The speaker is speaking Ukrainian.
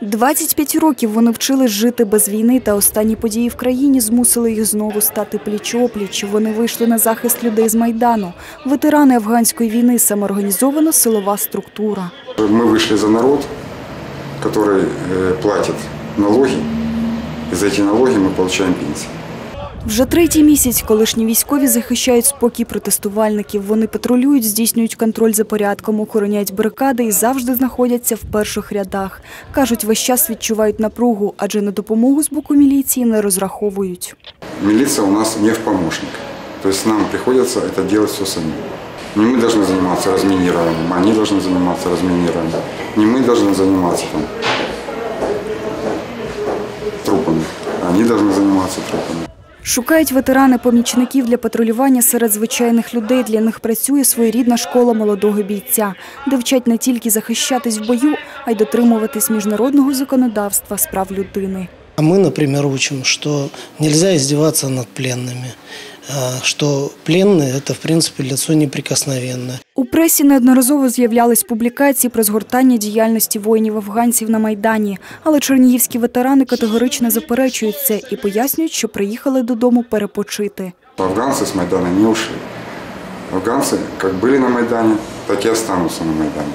25 років вони вчились жити без війни, та останні події в країні змусили їх знову стати пліч-опліч. Вони вийшли на захист людей з Майдану. Ветерани афганської війни самоорганізована силова структура. Мы вышли за народ, который э, платит налоги, и за эти налоги мы получаем пенсии. Вже третій місяць колишні військові захищають спокій протестувальників. Вони патрулюють, здійснюють контроль за порядком, охороняють барикади і завжди знаходяться в перших рядах. Кажуть, весь час відчувають напругу, адже на допомогу з боку міліції не розраховують. Милиция у нас не в помощник. То есть нам приходится это делать все самим. Не мы должны заниматься разминированием, они должны заниматься разминированием. Не мы должны заниматься там, трупами, они должны заниматься трупами. Шукають ветерани помічників для патрулювання серед звичайних людей. Для них працює своєрідна школа молодого бійця, де вчать не тільки захищатись в бою, а й дотримуватись міжнародного законодавства справ людини. А Мы, например, учим, что нельзя издеваться над пленными, а, что пленные – это, в принципе, лицо неприкосновенное. У пресі неодноразово з'являлись публікації про згортання діяльності воїнів-афганців на Майдані. Але чернігівські ветерани категорично заперечують це і пояснюють, що приїхали додому перепочити. Афганцы с Майдана не ушли. Афганцы как были на Майдане, так и останутся на Майдане.